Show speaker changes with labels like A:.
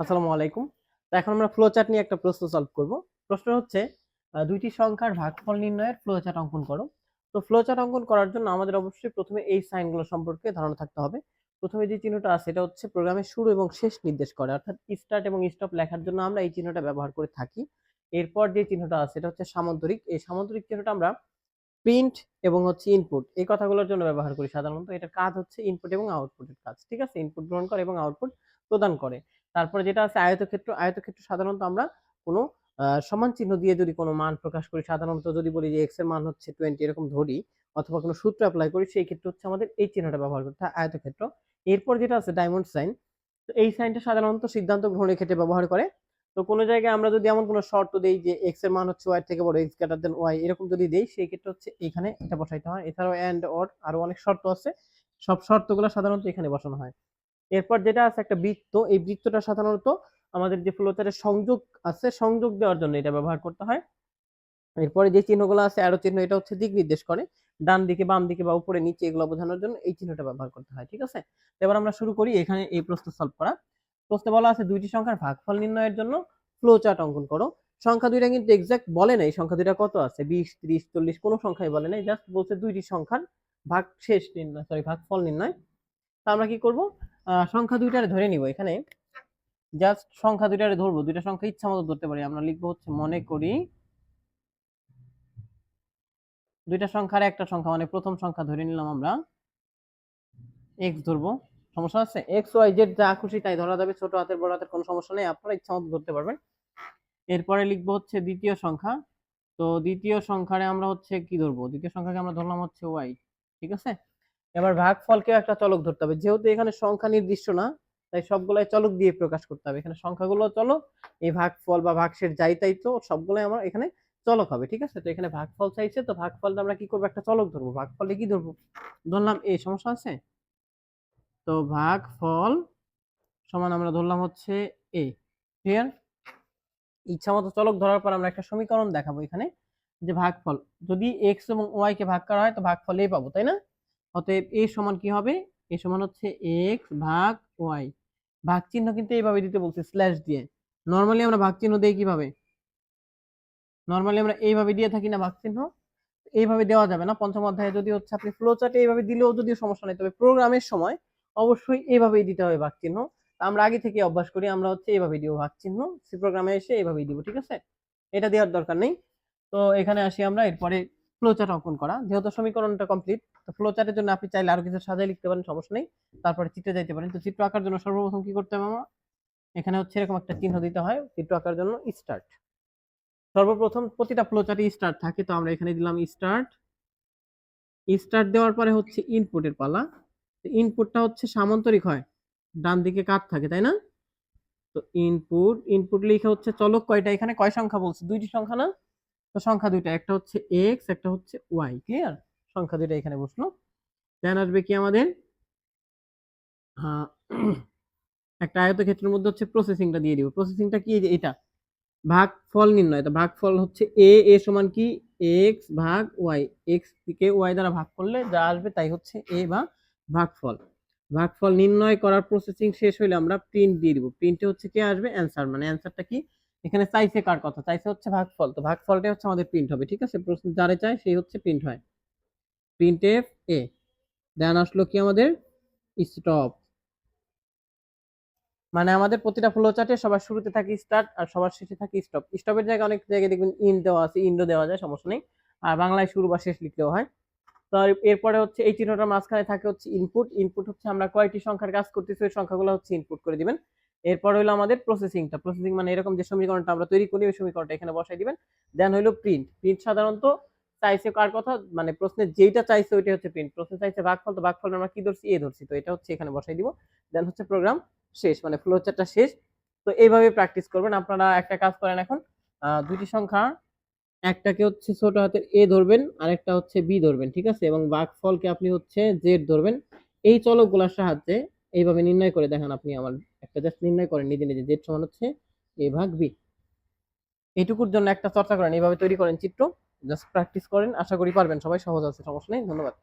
A: আসসালামু আলাইকুম। তো এখন আমরা ফ্লো চার্ট নিয়ে একটা প্রশ্ন সলভ করব। প্রশ্ন হচ্ছে দুইটি সংখ্যার ভাগফল নির্ণয়ের ফ্লো চার্ট অঙ্কন করো। তো ফ্লো চার্ট অঙ্কন করার জন্য আমাদের অবশ্যই প্রথমে এই সাইনগুলো সম্পর্কে ধারণা থাকতে হবে। প্রথমে যে চিহ্নটা আছে এটা হচ্ছে প্রোগ্রামের শুরু এবং শেষ নির্দেশ করে। অর্থাৎ স্টার্ট এবং স্টপ লেখার জন্য আমরা এই চিহ্নটা ব্যবহার করে থাকি। এরপর যে চিহ্নটা আছে এটা হচ্ছে সামন্তরিক। এই সামন্তরিক চিহ্নটা আমরা প্রিন্ট এবং হচ্ছে ইনপুট এই কথাগুলোর জন্য ব্যবহার করি সাধারণত। এটার কাজ হচ্ছে ইনপুট এবং আউটপুটের কাজ। ঠিক আছে? ইনপুট গ্রহণ করে এবং আউটপুট প্রদান করে। তারপরে যেটা আছে আয়তক্ষেত্র আয়তক্ষেত্র সাধারণত আমরা কোনো সমান চিহ্ন দিয়ে যদি কোনো মান প্রকাশ করি, সাধারণত যদি বলি যে এক্সের মান হচ্ছে টোয়েন্টি এরকম ধরি, অথবা কোনো সূত্র অ্যাপ্লাই করি, সেই ক্ষেত্রে হচ্ছে আমাদের এই চিহ্নটা ব্যবহার করতে হয়, আয়তক্ষেত্র। এরপর যেটা আছে ডায়মন্ড সাইন তো এই সাইনটা সাধারণত সিদ্ধান্ত গ্রহণের ক্ষেত্রে ব্যবহার করে। তো কোনো জায়গায় আমরা যদি এমন কোনো শর্ত দেই যে এক্সের মান হচ্ছে ওয়াই থেকে বড় এক্স গ্রেটার দেন ওয়াই এরকম যদি দেই, সেই ক্ষেত্রে হচ্ছে এখানে এটা বসাইতে হয়। এছাড়াও অ্যান্ড অর আরও অনেক শর্ত আছে। সব শর্তগুলো সাধারণত এখানে বসানো হয়। এরপর যেটা আছে একটা বৃত্ত, এই বৃত্তটা সাধারণত আমাদের যে ফ্লোচারের সংযোগ আছে, সংযোগ দেওয়ার জন্য এটা ব্যবহার করতে হয়। এরপরে যে চিহ্নগুলো আছে অ্যারো চিহ্ন, এটা হচ্ছে দিক নির্দেশ করে। ডান দিকে, বাম দিকে বা উপরে, নিচে এগুলো বোঝানোর জন্য এই চিহ্নটা ব্যবহার করতে হয়, ঠিক আছে? এবার আমরা শুরু করি এখানে এই প্রশ্ন সলভ করা। প্রশ্নে বলা আছে দুইটি সংখ্যার ভাগফল নির্ণয়ের জন্য ফ্লো চার্ট অঙ্কন করো। সংখ্যা দুইটা কিন্তু এক্সাক্ট বলে নাই, সংখ্যা দুইটা কত আছে? বিশ, ত্রিশ, চল্লিশ, কোনো সংখ্যাই বলে নাই জাস্ট বলছে দুইটি সংখ্যার ভাগ শেষ নির্ণয় সরি ভাগফল নির্ণয়। তা আমরা কি করব? সংখ্যা দুইটারে ধরে নিব এখানে। জাস্ট সংখ্যা দুইটারে ধরবো, দুইটা সংখ্যা ইচ্ছা মতো ধরতে পারি। আমরা লিখব হচ্ছে মনে করি দুইটা সংখ্যার একটা সংখ্যা মানে প্রথম সংখ্যা ধরে নিলাম আমরা। এক্স ধরবো, সমস্যা আছে? এক্স ওয়াই জেড যা খুশি তাই ধরা যাবে, ছোট হাতের, বড় হাতের কোনো সমস্যা নেই। আপনারা ইচ্ছা মতো ধরতে পারবেন। এরপরে লিখব হচ্ছে দ্বিতীয় সংখ্যা। তো দ্বিতীয় সংখ্যারে আমরা হচ্ছে কি ধরবো? দ্বিতীয় সংখ্যাকে আমরা ধরলাম হচ্ছে ওয়াই ঠিক আছে? এবার ভাগফলকেও একটা চলক ধরতে হবে। যেহেতু এখানে সংখ্যা নির্দিষ্ট না, তাই সবগুলাই চলক দিয়ে প্রকাশ করতে হবে। এখানে সংখ্যাগুলো চলক, এই ভাগফল বা ভাগশেষ যাই তাই তো, সবগুলাই আমার এখানে চলক হবে, ঠিক আছে? তো এখানে ভাগফল চাইছে, তো ভাগফলটা আমরা কি করব? একটা চলক ধরবো। ভাগফলে কি ধরবো? ধরলাম এই সমস্যা আছে? তো ভাগফল সমান আমরা ধরলাম হচ্ছে এ। ক্লিয়ার ইচ্ছা মতো চলক ধরার পর আমরা একটা সমীকরণ দেখাবো এখানে, যে ভাগফল, যদি এক্স এবং ওয়াই কে ভাগ করা হয়, তো ভাগফল এ পাবো, তাই না? অতএব এ সমান কি হবে? এ সমান হচ্ছে এক্স ভাগ ওয়াই ভাগ চিহ্ন কিন্তু এইভাবে দিতে বলছি স্ল্যাশ দিয়ে। নর্মালি আমরা ভাগ চিহ্ন দেই কীভাবে? নর্মালি আমরা এইভাবে দিয়ে থাকি না ভাগ চিহ্ন এইভাবে দেওয়া যাবে না। পঞ্চম অধ্যায়ে যদি হচ্ছে আপনি ফ্লো চার্টে এইভাবে দিলেও যদিও সমস্যা নেই, তবে প্রোগ্রামের সময় অবশ্যই এইভাবেই দিতে হবে ভাগ চিহ্ন আমরা আগে থেকে অভ্যাস করি, আমরা হচ্ছে এইভাবে দিব ভাগ চিহ্ন সি প্রোগ্রামে এসে এইভাবেই দিব, ঠিক আছে? এটা দেওয়ার দরকার নেই। তো এখানে আসি আমরা, এরপরে ফ্লো চার্ট অঙ্কন করা। যেহেতু সমীকরণটা কমপ্লিট তো ফ্লো চার্টের জন্য আপনি চাইলে আরও কিছু সাজাই লিখতে পারেন, সমস্যা নেই। তারপরে চিত্রে যাইতে পারেন। তো চিত্র আঁকার জন্য সর্বপ্রথম কি করতে হবে আমার? এখানে হচ্ছে এরকম একটা চিহ্ন দিতে হয়, চিত্র আঁকার জন্য স্টার্ট সর্বপ্রথম প্রতিটা ফ্লো চার্টে স্টার্ট থাকে, তো আমরা এখানে দিলাম স্টার্ট স্টার্ট দেওয়ার পরে হচ্ছে ইনপুটের পালা। ইনপুটটা হচ্ছে সামান্তরিক হয়। ডান দিকে কাট থাকে, তাই না? তো ইনপুট ইনপুট লিখে হচ্ছে চলক কয়টা? এখানে কয় সংখ্যা বলছে? দুইটি সংখ্যা না? তো সংখ্যা দুইটা, একটা হচ্ছে এক্স একটা হচ্ছে ওয়াই ক্লিয়ার সংখ্যা দুইটা এখানে বসল। দেন আসবে কি আমাদের? একটা আয়তক্ষেত্রের মধ্যে হচ্ছে প্রসেসিংটা দিয়ে দিব। প্রসেসিংটা কি এটা? ভাগ ফল নির্ণয়। তো ভাগফল হচ্ছে এ এ সমান কি? এক্স ভাগ ওয়াই এক্স কে ওয়াই দ্বারা ভাগ করলে যা আসবে তাই হচ্ছে এ বা ভাগফল। ভাগফল নির্ণয় করার প্রসেসিং শেষ হইলে আমরা প্রিন্ট দিয়ে দিব। প্রিন্টে হচ্ছে কি আসবে? অ্যান্সার মানে অ্যান্সারটা কি? এখানে চাইছে কার কথা? চাইছে হচ্ছে ভাগফল। তো ভাগফলটা হচ্ছে আমাদের প্রিন্ট হবে, ঠিক আছে? প্রশ্ন যারে চায় সেই হচ্ছে প্রিন্ট হয়। প্রিন্ট এফ এ দেন আসলো কি আমাদের? স্টপ মানে আমাদের প্রতিটা ফ্লো চার্টে সবার শুরুতে থাকে স্টার্ট আর সবার শেষে থাকে স্টপ স্টপের জায়গায় অনেক জায়গায় দেখবেন ইন দেওয়া আছে ইন্ডো দেওয়া যায়, সমস্যা নেই। আর বাংলায় শুরু বা শেষ লিখলেও হয়। তো এরপরে হচ্ছে এই চিহ্নটার মাঝখানে থাকে হচ্ছে ইনপুট ইনপুট হচ্ছে আমরা কয়টি সংখ্যার কাজ করতেছি, ওই সংখ্যাগুলো হচ্ছে ইনপুট করে দিবেন। এরপর হলো আমাদের প্রসেসিংটা প্রসেসিং মানে এরকম যে সমীকরণটা আমরা তৈরি করি, ওই সমীকরণটা এখানে বসাই দিবেন। দেন হলো প্রিন্ট প্রিন্ট সাধারণত চাইছে কার কথা? মানে প্রশ্নে যেইটা চাইছে ওইটা হচ্ছে প্রিন্ট প্রশ্নে চাইছে ভাগফল, তো ভাগফল আমরা কি ধরছি? এ ধরছি। তো এটা হচ্ছে এখানে বসাই দিব। দেন হচ্ছে প্রোগ্রাম শেষ মানে ফ্লো চার্টটা শেষ। তো এইভাবে প্র্যাকটিস করবেন। আপনারা একটা কাজ করেন এখন। দুইটি সংখ্যা, একটাকে হচ্ছে ছোট হাতের এ ধরবেন আর একটা হচ্ছে বি ধরবেন, ঠিক আছে? এবং ভাগফলকে আপনি হচ্ছে জেড ধরবেন। এই চলকগুলোর সাহায্যে এইভাবে নির্ণয় করে দেখেন আপনি আমার। একটা জাস্ট নির্ণয় করেন নিজে নিজে জেড সমান হচ্ছে এ ভাগ বি এইটুকুর জন্য একটা চর্চা করেন, এইভাবে তৈরি করেন চিত্র। জাস্ট প্র্যাকটিস করেন, আশা করি পারবেন। সবাই সহজ আছে, সমস্যা নেই, ধন্যবাদ।